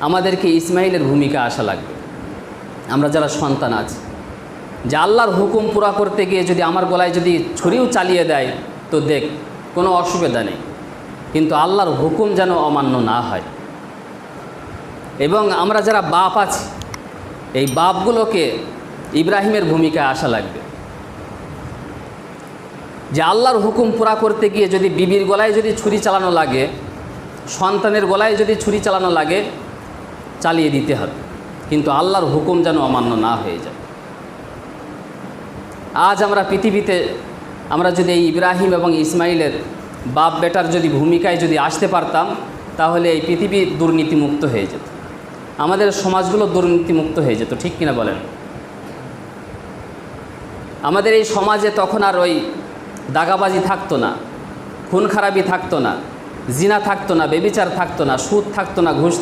আমাদেরকে ইসমাইলের ভূমিকা আসা লাগবে। আমরা যারা সন্তান আছি, যে আল্লাহর হুকুম পুরা করতে গিয়ে যদি আমার গলায় যদি ছুরিও চালিয়ে দেয়, তো দেখ, কোনো অসুবিধা নেই। কিন্তু আল্লাহর হুকুম যেন অমান্য না হয়। এবং আমরা যারা বাপ আছি, এই বাপগুলোকে ইব্রাহিমের ভূমিকায় আসা লাগবে। যে আল্লাহর হুকুম পুরা করতে গিয়ে যদি বিবির গলায় যদি ছুরি চালানো লাগে, সন্তানের গলায় যদি ছুরি চালানো লাগে চালিয়ে দিতে হবে। কিন্তু আল্লাহর হুকুম যেন অমান্য না হয়ে যায়। আজ আমরা পৃথিবীতে আমরা যদি এই ইব্রাহিম এবং ইসমাইলের বাপ বেটার যদি ভূমিকায় যদি আসতে পারতাম, তাহলে এই পৃথিবী দুর্নীতিমুক্ত হয়ে যেত। আমাদের সমাজগুলো দুর্নীতিমুক্ত হয়ে যেত, ঠিক কিনা বলেন? আমাদের এই সমাজে তখন আর ওই দাগাবাজি থাকতো না খুন খারাপি থাকতো না, জিনা থাকতো না, বেবিচার থাকতো না, সুদ থাকতো না, ঘুষ